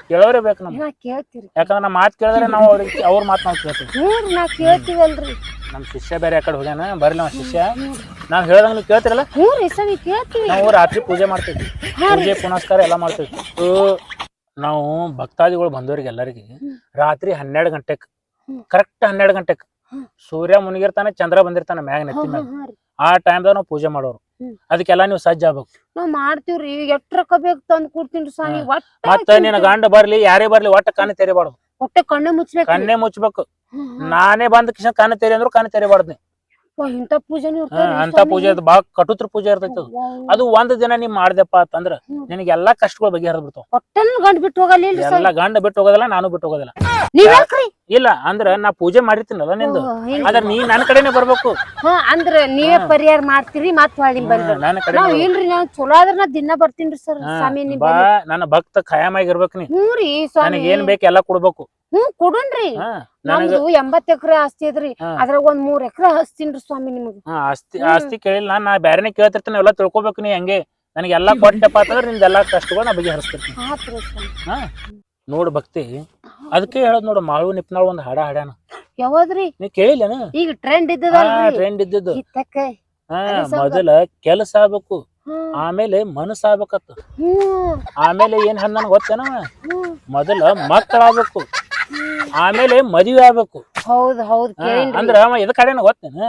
ಕೇಳೋರೇ ಬೇಕು ನಮ್ಗೆ. ನಾ ಕೇಳ್ತೀರಿ ಯಾಕಂದ್ರೆ ನಮ್ಮ ಮಾತ್ ಕೇಳಿದ್ರೆ ನಾವು ಅವ್ರಿಗೆ ಅವ್ರ ಮಾತ್ ನಾವು ಕೇಳ್ತೀವಿ. ನಾ ಕೇಳ್ತೀವಲ್ರಿ. ನಮ್ ಶಿಷ್ಯ ಬೇರೆ ಆ ಕಡೆ ಹೋಗ್ಯಾನ ಬರ್ಲಿ ನಮ್ಮ ಶಿಷ್ಯ. ನಾವ್ ಹೇಳ್ದಂಗ ನೀವು ಕೇಳ್ತಿರಲ್ಲ ಕೇಳ್ತೀವಿ. ನಾವು ರಾತ್ರಿ ಪೂಜೆ ಮಾಡ್ತೀವಿ. ಪೂಜೆ ಪುನಸ್ಕಾರ ಎಲ್ಲ ಮಾಡ್ತೀವಿ. ಸೊ ನಾವು ಭಕ್ತಾದಿಗಳು ಬಂದವ್ರಿಗೆ ಎಲ್ಲರಿಗೆ ರಾತ್ರಿ ಹನ್ನೆರಡು ಗಂಟೆಕ್ ಕರೆಕ್ಟ್ ಹನ್ನೆರಡು ಗಂಟೆಕ್ ಸೂರ್ಯ ಮುನಿಗಿರ್ತಾನೆ ಚಂದ್ರ ಬಂದಿರ್ತಾನೆ ಮ್ಯಾಗ ನೆತ್ತಿ ಮ್ಯಾಗ. ಹಾ ರೀ. ಆ ಟೈಮ್ದಾಗ ನಾವು ಪೂಜೆ ಮಾಡೋರು. ಅದಕ್ಕೆಲ್ಲ ನೀವು ಸಜ್ಜ ಆಗ್ಬೇಕು. ನಾವ್ ಮಾಡ್ತೀವ್ರಿ ಎಷ್ಟ್ ರೊಕ್ಕ ಬೇಕು ತಂದ್ ಕೊಡ್ತೀನಿ ಸ್ವಾಮಿ ಮತ್ತೆ ಒಟ್ಟ ಮತ್ತ ನಿನ್ನ ಗಂಡ ಬರ್ಲಿ ಯಾರೇ ಬರ್ಲಿ ಒಟ್ಟ ಕಣ್ಣು ತೆರಿಬಾರ್ದು. ಒಟ್ಟೆ ಕಣ್ಣು ಮುಚ್ಚಬೇಕು ಕಣ್ಣೇ ಮುಚ್ಚಬೇಕು ನಾನೇ ಬಂದ ಕಿಶನ್ ಕಣ್ಣು ತೆರಿ ಅಂದ್ರು ಕಣ್ಣು ತೆರಿಬಾರ್ದು ನೀ. ಇಂತ ಪೂಜೆ ಅಂತ ಪೂಜೆ ಅದು ಬಾಳ ಕಟುತ್ರ ಪೂಜೆ ಇರ್ತೈತಿ ಅದು. ಅದು ಒಂದ್ ದಿನ ನೀವ್ ಮಾಡ್ದೆಪ್ಪ ಅಂತಂದ್ರ. ನಿನಗೆ ಎಲ್ಲಾ ಕಷ್ಟಗಳು ಬಗೆಹರಿದ್ ಬಿಡ್ತಾವ. ಹೊಟ್ಟೆನ ಗಂಡ್ ಬಿಟ್ಟು ಹೋಗಲ್ಲ ಎಲ್ಲ ಗಂಡ ಬಿಟ್ಟು ಹೋಗೋದಿಲ್ಲ ನಾನು ಬಿಟ್ಟು ಹೋಗೋದಿಲ್ಲ. ನೀವ್ ಇಲ್ಲ ಅಂದ್ರ ನಾ ಪೂಜೆ ಮಾಡಿರ್ತೀನಲ್ಲ ನಿಂದು? ಆದ್ರ ಅದ್ರ ನೀ ನನ್ನ ಕಡೆನೆ ಬರ್ಬೇಕು. ಹಾ ಅಂದ್ರ ನೀವೇ ಪರಿಹಾರ ಮಾಡ್ತೀರಿ ಮತ್ ಹೊಳ್ಳಿ ಬಂದ್ರಿ ನನ್ನ ಕಡೆ ನಾವ್ ಇಲ್ರಿ ನಾವ್ ಚಲೋ ಆದ್ರ ನಾ ದಿನ ಬರ್ತೀನ್ರಿ ಸರ್ ಸ್ವಾಮಿ ನಿಮ್ ಬಾ ನನ್ನ ಭಕ್ತ ಖಾಯಂ ಆಗಿರ್ಬೇಕು ನೀ. ಹ್ಞೂ ರೀ ಸ್ವಾಮಿ. ನನಗೆ ಏನ್ ಬೇಕು ಎಲ್ಲ ಕೊಡ್ಬೇಕು. ಹ್ಮ್ ಕೊಡುನ್ರಿ ಹಾ ನನಗ ನಮ್ದು ಎಂಬತ್ ಎಕರೆ ಆಸ್ತಿ ಐತ್ರಿ. ಅದ್ರಾಗ ಒಂದ್ ಮೂರ್ ಎಕರೆ ಹಸ್ತೀನ್ರಿ ಸ್ವಾಮಿ ನಿಮಗ್. ಹಾ, ಆಸ್ತಿ ಆಸ್ತಿ ಕೇಳಿಲ್ಲ ನಾ ಬ್ಯಾರನೇ ಕೇಳ್ತಿರ್ತೀನಿ ಎಲ್ಲ ತಿಳ್ಕೊಬೇಕು ನೀ ಹಂಗೆ. ನನಗೆ ಎಲ್ಲಾ ಕೊಟ್ಟಪ್ಪ ಅಂತಂದ್ರೆ ನಿಮ್ದೆಲ್ಲ ಕಷ್ಟಗಳು ನಾ ಬಗೆಹರಿಸ್ತಿರ್ತೀನಿ. ಆತ್ರಿ ಸ್ವಾಮಿ. ಹಾ ನೋಡ್ ಭಕ್ತಿ. ಅದಕ್ಕೆ ಹೇಳದ್ ನೋಡು ಮಾಳು ನಿಪ್ನಾಳು ಒಂದ್ ಹಾಡ ಹಾಡ್ಯಾನ. ಯಾವದ್ರಿ? ನೀ ಕೇಳಿಲ್ಲೇನ? ಈಗ ಟ್ರೆಂಡ್ ಇದ್ದದಲ್ರಿ. ಟ್ರೆಂಡ್ ಇದ್ದದ್ದು. ಹಾ ಮೊದಲ ಕೆಲಸ ಆಗ್ಬೇಕು. ಆಮೇಲೆ ಮನಸ್ಸು ಆಗ್ಬೇಕತ್ತ ಆಮೇಲೆ ಏನ್ ಹಣ್ಣನ ಗೊತ್ತೇನ? ಮೊದಲ ಮಕ್ಕಳಾಗ್ಬೇಕು ಆಮೇಲೆ ಮದುವೆ ಆಗ್ಬೇಕು. ಹೌದ್ ಹೌದ್ ಅಂದ್ರ ಅವ ಎದಕ್ ಕಡೆನ ಗೊತ್ತೇನ?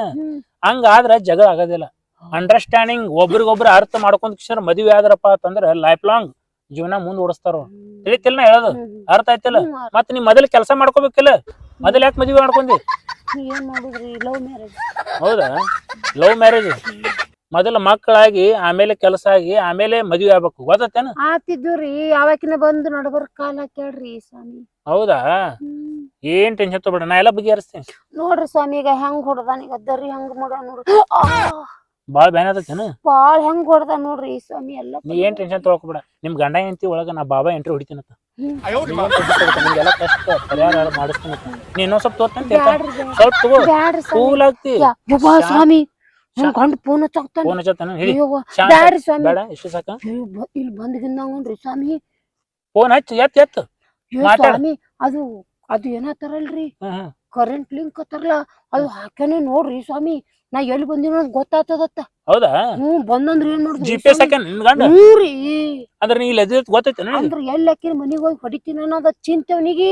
ಹಂಗ ಹಂಗಾದ್ರ ಜಗಳ ಆಗೋದಿಲ್ಲ. ಅಂಡರ್ಸ್ಟ್ಯಾಂಡಿಂಗ್ ಒಬ್ರಿಗೊಬ್ರು ಅರ್ಥ ಮಾಡ್ಕೊಂಡ್ ಕಿಶೋರ್ ಮದುವೆ ಆದ್ರಪ್ಪ ಅಂತಂದ್ರ ಲೈಫ್ ಲಾಂಗ್ ಜೀವನ ಮುಂದ್ ಓಡಿಸ್ತಾರ. ತಿಳಿತಿಲ್ಲ ನಾ ಹೇಳೋದು? ಅರ್ಥ ಆಯ್ತಿಲ್ಲ? ಮತ್ತೆ ಮತ್ ನೀ ಮೊದಲು ಕೆಲಸ ಮಾಡ್ಕೋಬೇಕಿಲ್ಲ? ಮೊದಲ್ ಯಾಕೆ ಮದುವೆ ಮಾಡ್ಕೊಂಡಿ ಏನ್ ಮಾಡುದ್ರಿ? Love marriage. ಹೌದಾ? Love marriage. ಮೊದಲ ಮಕ್ಕಳಾಗಿ ಆಮೇಲೆ ಕೆಲಸ ಆಗಿ ಆಮೇಲೆ ಮದುವೆ ಆಗ್ಬೇಕು. ಗೊತ್ತೇನ ಆತಿದ್ದುರಿ. ಯಾವಾಗಿನ ಬಂದು ನಡಬರ್ ಕಾಲ ಕೇಳ್ರಿ ಸ್ವಾಮಿ. ಹೌದಾ. ಏನ್ ಟೆನ್ಷನ್ ತಗೋಬೇಡ ನಾ ಎಲ್ಲ ಬಗೆಹರಿಸ್ತೇನೆ. ನೋಡ್ರಿ ಸ್ವಾಮಿ ಈಗ ಹೆಂಗ್ ಹೊಡ್ದಾನ? ಈಗ ದರಿ ಹೆಂಗ್ ಮಾಡೋಣ ನೋಡ್ರಿ. ಬಾಳ ಬ್ಯಾನ್ ಆತೇನ ಬಾಳ್ ಹೆಂಗ್ ಹೊಡ್ದ ನೋಡ್ರಿ ಈ ಸ್ವಾಮಿ ಎಲ್ಲ ನೀ ಏನ್ ಟೆನ್ಷನ್ ತೊಗೊಬೇಡ ನಿಮ್ ಗಂಡ ಹೆಂಡತಿ ಒಳಗ ನಾ ಬಾಬಾ ಎಂಟ್ರಿ ಹೊಡಿತೀನತ್ತ ಹ್ಮ್. ನಿಮ್ಗೆಲ್ಲ ಕಷ್ಟ. ಪರಿಹಾರ ಮಾಡಿಸ್ತೀನತ್ತ ನೀ ಇನ್ನೊಂದ್ ಸ್ವಲ್ಪ. ಸ್ವಲ್ಪ ತಗೋ. ಬ್ಯಾಡ್ರಿ ಕೂಲ್ ಆಗ್ತಿ. ಯಾ- ಯವ್ವ ಸ್ವಾಮಿ. ನನ್ ಗಂಡ ಫೋನ್ ಹಚ್ಚಾಕ್ತಾನ. ಫೋನ್ ಹಚ್ಚತ್ತಾನ ಹೇಳಿ. ಅಯ್ಯವ್ವ, ಶಾಂತ ಬ್ಯಾಡ್ರಿ ಸ್ವಾಮಿ. ಬೇಡ ಇಷ್ಟು ಸಾಕ. ಬ- ಇಲ್ಲಿ ಸ್ವಾಮಿ. ಫೋನ್ ಹಚ್ಚಿ ಎತ್ ಎತ್. ಮಾತಾಡ್. ಸ್ವಾಮಿ ಅದು ಅದು ಏನತ್ತಾರಲ್ರಿ ಹ್ಮ್ ಹ್ಮ್. ಕರೆಂಟ್ ಲಿಂಕ್ ಅತ್ತಾರಲ್ಲ ಅದು ಹಾಕ್ಯಾನೆ ನೋಡ್ರಿ ಸ್ವಾಮಿ. ನಾ ಎಲ್ಲಿ ಬಂದಿನ ಗೊತ್ತಾಗ್ತದತ್ತ. ಹೌದಾ? ಹ್ಮ್ ಬಂದಂದ್ರ ಏನ್ ನೋಡ್ರಿ ಜಿ ಪಿ ಎಸ್ ಹಾಕ್ಯಾನ ನಿನ್ ಗಂಡ? ಅಂದ್ರೆ ನೀ ಇಲ್ಲಿ ಗೊತ್ತೈತೆ ಅಂದ್ರ ಎಲ್ಲಿ ಹಾಕಿನ ಮನಿಗ್ ಹೋಗಿ ಹೊಡಿತೀನಿ ಅನ್ನೋದ ಚಿಂತೆ ಅವನಿಗೆ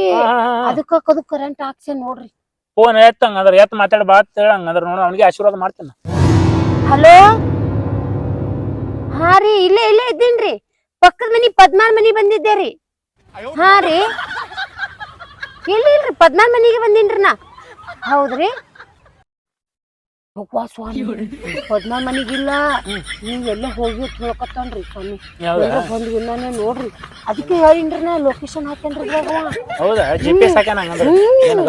ಅದಕ್ಕ ಕದು ಕರೆಂಟ್ ಹಾಕ್ಸೇನ್ ನೋಡ್ರಿ. ಫೋನ್ ಎತ್ತಂಗ ಅಂದ್ರೆ ಎತ್ತ ಮಾತಾಡ ಬಾ ಅಂತ ಹೇಳ ಹಂಗಂದ್ರ ನೋಡ ಅವನಿಗೆ ಆಶೀರ್ವಾದ ಮಾಡ್ತೇನೆ. ಹಲೋ? ಹಾ ರೀ ಇಲ್ಲೇ ಇಲ್ಲೇ ಇದ್ದೀನ್ರಿ ಪಕ್ಕದ ಮನಿ ಪದ್ಮಾರ್ ಮನಿ ಬಂದಿದ್ದೆ ರೀ. ಹಾ ರೀ. ಇಲ್ಲ ಇಲ್ರಿ ಪದ್ಮಾರ್ ಮನಿಗೆ ಬಂದಿನ್ರಿ ನಾ. ಹೌದ್ರಿ? ಯವ್ವಾ ಸ್ವಾಮಿ ಪದ್ಮ ಮನಿಗಿಲ್ಲ. ನೀವೆಲ್ಲ ಎಲ್ಲ ಹೋಗಿ ಅಂತ ಹೇಳ್ಕೊತಾನ್ರಿ ಸ್ವಾಮಿ ಬಂದ್ ನಾನೇ ನೋಡ್ರಿ. ಅದಕ್ಕೆ ಹೇಳಿನ್ರಿ ನಾ ಲೊಕೇಶನ್ ಹಾಕೇನ್ರಿ ಹೌದಾ? ಜಿ ಪಿ ಎಸ್ ಹಾಕ್ಯಾನ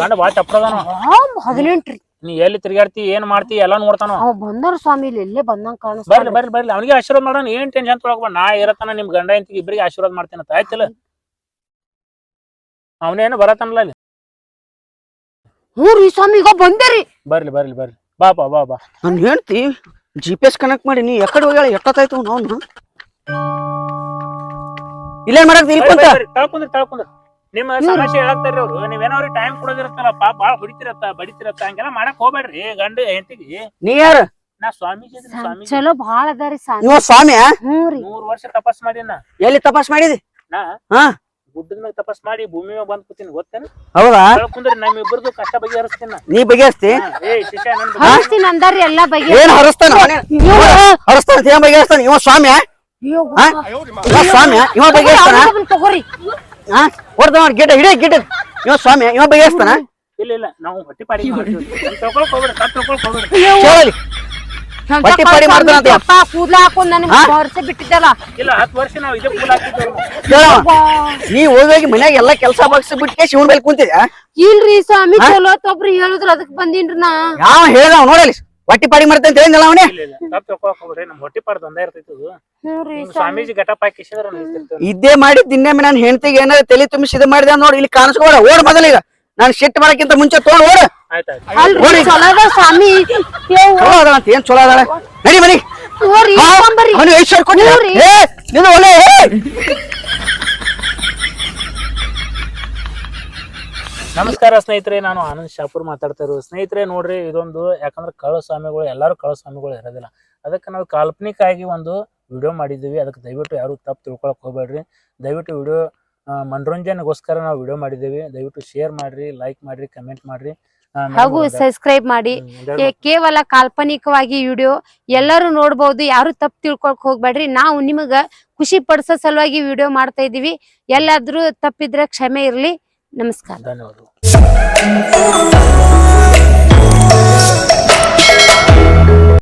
ಗಂಡ ಭಾಳ ಚಪ್ರದಾನ ಹದಿನೆಂಟ್ರಿ. ನೀ ಎಲ್ಲಿ ತಿರ್ಗಾಡ್ತಿ ಏನ್ ಮಾಡ್ತಿ ಎಲ್ಲ ನೋಡ್ತಾನ? ಅವ ಬಂದಾರ ಸ್ವಾಮಿ ಇಲ್ಲಿ ಇಲ್ಲೇ ಬಂದಂಗ ಬರ್ಲಿ ಕಾಣಿಸ್ತಾರ ಬರ್ಲಿ ಬರ್ಲಿ. ಅವನಿಗೆ ಆಶೀರ್ವಾದ ಮಾಡೋಣ ಏನ್ ಟೆನ್ಷನ್ ತೊಗೊಳ್ಬೇಡ ನಾ ಇರತನ ನಿಮ್ ಗಂಡ ಇಂತಿಗೆ ಇಬ್ಬರಿಗೆ ಆಶೀರ್ವಾದ ಮಾಡ್ತೇನೆ ಅಂತ ಆಯ್ತಿಲ್ಲ ಅವನೇನು ಬರತನಲ್ಲ ಇಲ್ಲಿ ಹ್ಞೂ ರೀ ಸ್ವಾಮಿ ಈಗ ಬಂದೇರಿ ಬರ್ಲಿ ಬರ್ಲಿ ಬರ್ಲಿ. ಬಾಪಾ ಬಾ ಬಾ ನನ್ ಹೇಳ್ತಿ ಜಿ ಪಿ ಎಸ್ ಕನೆಕ್ಟ್ ಮಾಡಿ ನೀ ಎಕಡೆ ಹೋಗ್ಯಾಳ ಎಷ್ಟೊತ್ತಾಯ್ತು ನಾನು ಇಲ್ಲೇನ್ ಮಾಡಕ್ ಇಲ್ಲಿ ಕುಂತ. ತಳ್ಕೊಂಡ್ರಿ ತಳ್ಕೊಂಡ್ರಿ ನಿಮ್ಮ ಸಮಸ್ಯೆ ಹೇಳಕ್ತಾರ್ರಿ ಅವ್ರು. ನೀವೇನೋ ಅವ್ರಿಗೆ ಟೈಮ್ ಕೊಡೋದಿರತ್ತಲ್ಲ ಪಾಪ ಬಾಳ ಹೊಡಿತಿರತ್ತ ಬಡಿತಿರತ್ತ ಹಂಗೆಲ್ಲ ಮಾಡಕ್ ಹೋಗ್ಬೇಡ್ರಿ ಗಂಡ ಹೆಂಡತಿಗೆ. ನೀ ಯಾರು? ನಾ ಸ್ವಾಮೀಜಿ ಇದೀನಿ, ಸ್ವಾಮೀಜಿ. ಚಲೋ ಬಾಳ ಅದಾರಿ ಸ್ವಾಮಿ ಇವ ಸ್ವಾಮಿ ಮೂರ್ ವರ್ಷ ತಪಸ್ ಮಾಡಿನ ಎಲ್ಲಿ ತಪಾಸ್ ಮಾಡಿದಿ? ನಾ ಹಾ? ಗುಡ್ಡದ ಮ್ಯಾಗ ತಪಸ್ ಮಾಡಿ ಭೂಮಿ ಮ್ಯಾಗ ಬಂದ್ ಕೂತೀನಿ ಗೊತ್ತೇನು? ಹೌದಾ ನಮ್ ನಮ್ಮಿಬ್ಬರದು ಕಷ್ಟ ಬಗೆಹರಿಸ್ತೀನಿ ನಾ. ನೀ ಬಗೆಹರಿಸ್ತಿ? ಹಾ, ಏ ಶಿಷ್ಯ ನನ್ ಬಗ್ಗೆ- ಹರಿಸ್ತೀನಿ ಅಂದಾರಿ ಎಲ್ಲಾ ಬಗೆ ಏನ್ ಹರಸ್ತಾನ? ಹರಸ್ತಾನ ಏನ್ ಬಗೆಹರಿಸ್ತಾನ ಇವ ಸ್ವಾಮಿ ಅಯ್ಯೋ, ಹಾ? ಇವ ಸ್ವಾಮಿ ಇವ ಬಗೆಹರಿಸ್ತಾನ? ಅವ್ನಿಗೆ ಬಂದ್ ತಗೋರಿ. ಹಾ? ಹೊಡ್ದ ಗಿಡ ಹಿಡಿ ಗಿಡ ಇವ ಸ್ವಾಮಿ ಇವ ಬಗೆಹರಿಸ್ತಾನ? ಇಲ್ಲ ಇಲ್ಲ ನಾವು ಹೊಟ್ಟಿ ಪಾಡಿ ಮಾಡ್ತೀವಿ. ತಗೊಳಕ್ ಹೋಗ್ಬೇಡ ತಗೊಳಕ್ ಹೋಗ್ಬೇಡಿ. ಕೇಳಲಿ. ಹೊಟ್ಟಿ ಪಾಡಿ ಮಾಡ್ತಾನ ಅಪ್ಪ ಕೂದ್ಲ ಹಾಕೊಂಡ್ ನನಗೆ ಹಾ? ಬಿಟ್ಟಿದ್ದಲ್ಲ. ಇಲ್ಲ ಹತ್ತು ವರ್ಷ ನಾವು ಇದೇ ಕೂಲ್ ಹಾಕಿದ್ದೇವೆ. ಕೇಳವ ನೀ ಹೋಗಿ ಮನ್ಯಾಗ ಎಲ್ಲಾ ಕೆಲಸ ಬಗ್ಸಿ ಬಿಟ್ಟೆ ಶಿವನ್ ಮೇಲೆ ಕುಂತಿದ್ಯಾ? ಇಲ್ರಿ ಸ್ವಾಮಿ ಚಲೋ ಒಬ್ರು ಹೇಳಿದ್ರ ಅದಕ್ ಬಂದಿನ್ರಿ ನಾ. ಯಾವ ಹೇಳಿದ ನೋಡಲಿ ಹೊಟ್ಟಿ ಪಾಡಿ ಮಾಡ್ತಾನೆ ಅಂತ ಹೇಳಿದ್ನಲ್ಲ ಅವನೇ? ನಮ್ಮ ಹೊಟ್ಟಿ ಪಾಡ್ ಇರ್ತೈತಿ ಸ್ವಾಮೀಜಿ ನಾನು ಹೆಂಡತಿಗೆ ಏನಾರ ತಲೆ ತುಂಬಿಸಿ ಇದು ಮಾಡಿದ ನೋಡಿ ಇಲ್ಲಿ ಕಾಣಿಸ್ಕೋಡ ಓಡ್ ಮೊದಲೀಗ ನಾನು ಶಿಟ್ ಮಾಡಕ್ಕಿಂತ ಮುಂಚೆ ತೋಡ್ ಓಡ. ಅಲ್ರಿ. ಚಲೋ ಅದ ಸ್ವಾಮಿ. ಯವ್ವ, ಚಲೋ ಅದಾಳ ಅಂತ ಏನ್ ಚಲೋ ಅದಾಳ? ನಡಿ ಮನಿ ನೋಡ್ರಿ ಇಸ್ಕೊಂಬರ್ರಿ. ಅವನು ಐದು ಸಾವಿರ ಕೊಟ್ಟಿಲ್ಲ. ನೋಡ್ರಿ. ಏ ನೀನು ಒಳ್ಳೆ ಏ. ನಮಸ್ಕಾರ ಸ್ನೇಹಿತರೆ ನಾನು ಆನಂದ್ ಶಾಪುರ್ ಮಾತಾಡ್ತಾ ಇರೋದು. ಸ್ನೇಹಿತರೆ ನೋಡ್ರಿ ಇದೊಂದು ಯಾಕಂದ್ರೆ ಕಳ್ಳ ಸ್ವಾಮಿಗಳು ಎಲ್ಲರೂ ಕಳ್ಳ ಸ್ವಾಮಿಗಳು ಇರೋದಿಲ್ಲ. ಅದಕ್ಕೆ ನಾವು ಕಾಲ್ಪನಿಕ ಆಗಿ ಒಂದು ವಿಡಿಯೋ ಮಾಡಿದ್ದೀವಿ. ಅದಕ್ಕೆ ದಯವಿಟ್ಟು ಯಾರು ತಪ್ಪು ತಿಳ್ಕೊಳಕ್ ಹೋಗ್ಬೇಡ್ರಿ. ದಯವಿಟ್ಟು ವಿಡಿಯೋ ಮನರಂಜನೆಗೋಸ್ಕರ ನಾವು ವಿಡಿಯೋ ಮಾಡಿದ್ದೀವಿ. ದಯವಿಟ್ಟು ಶೇರ್ ಮಾಡಿರಿ ಲೈಕ್ ಮಾಡಿರಿ ಕಮೆಂಟ್ ಮಾಡ್ರಿ. ಹಾಗೂ ಸಬ್ಸ್ಕ್ರೈಬ್ ಮಾಡಿ. ಏ- ಕೇವಲ ಕಾಲ್ಪನಿಕವಾಗಿ ವಿಡಿಯೋ ಎಲ್ಲರೂ ನೋಡ್ಬೋದು. ಯಾರು ತಪ್ಪು ತಿಳ್ಕೊಳಕ್ ಹೋಗ್ಬೇಡ್ರಿ. ನಾವು ನಿಮಗ ಖುಷಿ ಪಡಿಸೋ ಸಲುವಾಗಿ ವಿಡಿಯೋ ಮಾಡ್ತಾ ಇದೀವಿ ಎಲ್ಲಾದ್ರೂ ತಪ್ಪಿದ್ರೆ ಕ್ಷಮೆ ಇರ್ಲಿ. ನಮಸ್ಕಾರ. ಧನ್ಯವಾದಗಳು.